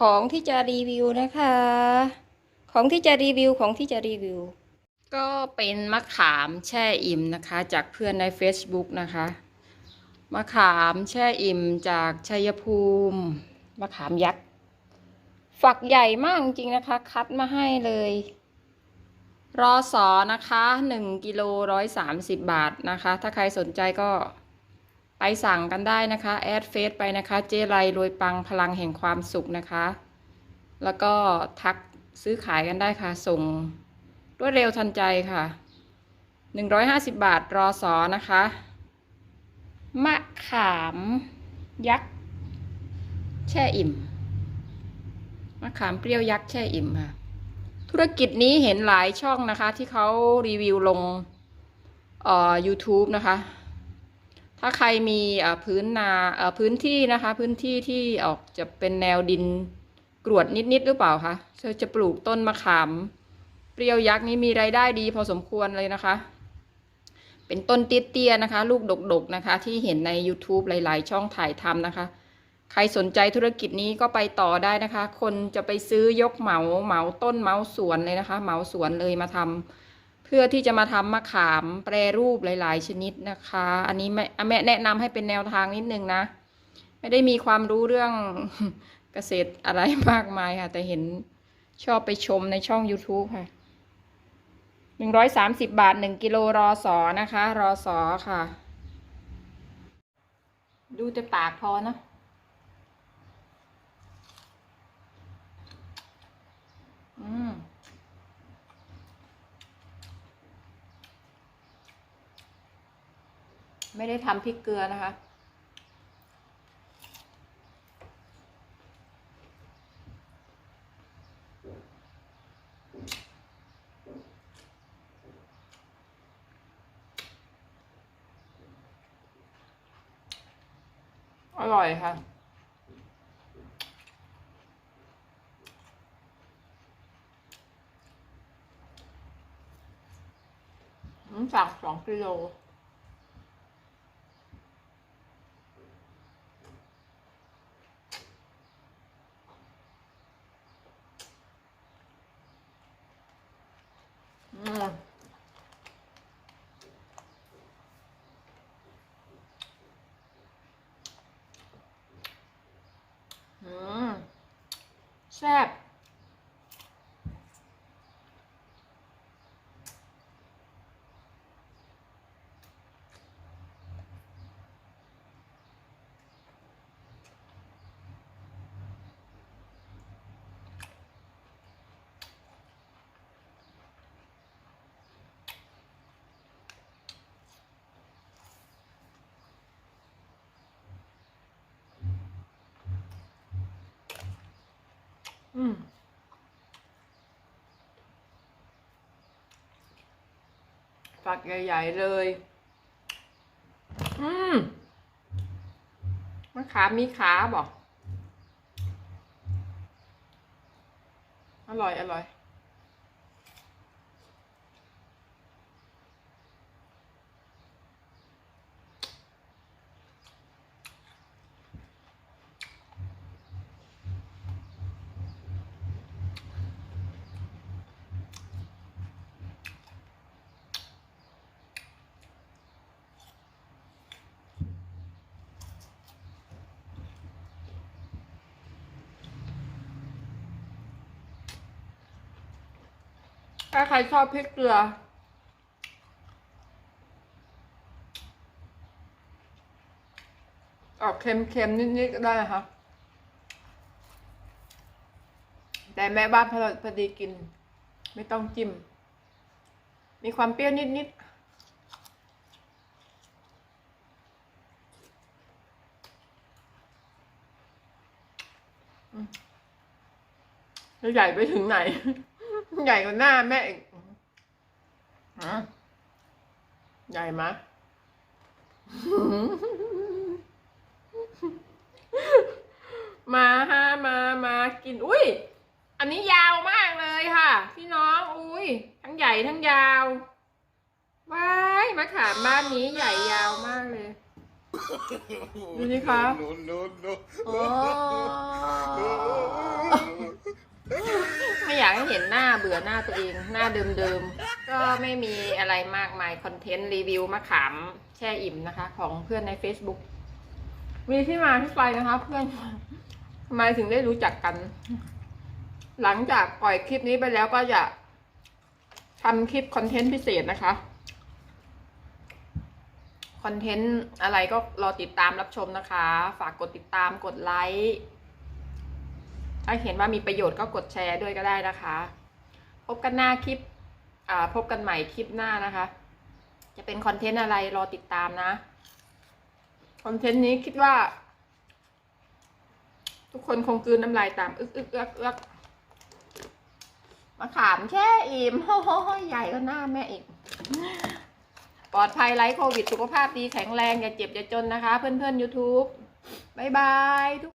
ของที่จะรีวิวนะคะ ของที่จะรีวิวของที่จะรีวิว ก็เป็นมะขามแช่อิ่มนะคะ จากเพื่อนใน Facebook นะคะมะขามแช่อิ่มจากชัยภูมิมะขามยักษ์ฝักใหญ่มากจริงนะคะ คัดมาให้เลย รอสอนะคะ1กิโล130บาทนะคะ ถ้าใครสนใจก็ ไปสั่งกันได้นะคะแอดเฟซไปนะคะ เจไรรวยปังพลังแห่งความสุขนะคะ แล้วก็ทักซื้อขายกันได้ค่ะ ส่งรวดเร็วทันใจค่ะ 150 บาทรอสอนะคะ มะขามยักษ์แช่อิ่ม มะขามเปรี้ยวยักษ์แช่อิ่มค่ะ ธุรกิจนี้เห็นหลายช่องนะคะ ที่เขารีวิวลงเอ่อ YouTube นะคะ ถ้าใครมีพื้นนาพื้นที่นะคะ พื้นที่ที่ออกจะเป็นแนวดินกรวดนิดๆหรือเปล่าคะจะจะปลูกต้นมะขามเปรี้ยวยักษ์นี้มีรายได้ดีพอสมควรเลยนะคะ เป็นต้นเตี้ยๆนะคะ ลูกดกๆนะคะ ที่เห็นใน YouTube หลาย ๆ ช่องถ่ายทำนะคะ ใครสนใจธุรกิจนี้ก็ไปต่อได้นะคะ คนจะไปซื้อยกเหมาเหมาต้นเหมาสวนเลยนะคะ เหมาสวนเลยมาทำ พื่อที่จะมาทำมะขามแปรรูปหลาย ๆ ชนิดนะคะ อันนี้แม่แม่แนะนำให้เป็นแนวทางนิดนึงนะ ไม่ได้มีความรู้เรื่องเกษตรอะไรมากมายค่ะ แต่เห็นชอบไปชมในช่อง YouTube ค่ะหนึ่งร้อยสามสิบบาทหนึ่งกิโลรอสอนะคะ รอสอค่ะ ดูแต่ปากพอเนอะอืม ไม่ได้ทำพริกเกลือนะคะ อร่อยค่ะอืมสั่งสองกิโล อืมอืมแซ่บ อืมฝักใหญ่ๆเลย อืมมะขามมีขาบอกอร่อย อร่อย ถ้าใครชอบพริกเกลือ ออกเค็มๆนิดๆก็ได้นะคะแต่แม่บ้านพอพอดีกิน ไม่ต้องจิ้ม มีความเปรี้ยวนิดๆอืมแล้วใหญ่ไปถึงไหน ใหญ่กว่าหน้าแม่อีกฮะใหญ่มะมาฮะมามากิน อุ้ย อันนี้ยาวมากเลยค่ะ พี่น้อง อุ้ย ทั้งใหญ่ทั้งยาว ว้ายมะขามบ้านนี้ใหญ่ยาวมากเลย ดูสิคะ No, no, no. อ๋อ ไม่อยากให้เห็นหน้าเบื่อหน้าตัวเอง หน้าเดิมๆ ก็ไม่มีอะไรมากมายคอนเทนต์รีวิวมะขามแช่อิ่มนะคะ ของเพื่อนใน Facebook มีที่มาที่ไปนะคะ เพื่อนทำไมถึงได้รู้จักกัน หลังจากปล่อยคลิปนี้ไปแล้วก็จะทำคลิปคอนเทนต์พิเศษนะคะคอนเทนต์อะไรก็รอติดตามรับชมนะคะ ฝากกดติดตามกดไลค์ ถ้าเห็นว่ามีประโยชน์ก็กดแชร์ด้วยก็ได้นะคะ พบกันหน้าคลิปพบกันใหม่คลิปหน้านะคะ จะเป็นคอนเทนต์อะไรรอติดตามนะคอนเทนต์นี้คิดว่า ทุกคนคงกืนน้ำลายตามอึกอึกเอือกเอือกมาขามแช่อิ่มโอ้โหใหญ่ก็หน้าแม่อีก ปลอดภัยไร้โควิด สุขภาพดีแข็งแรง อย่าเจ็บ อย่าจนนะคะ เพื่อนๆ YouTube บ๊ายบายทุก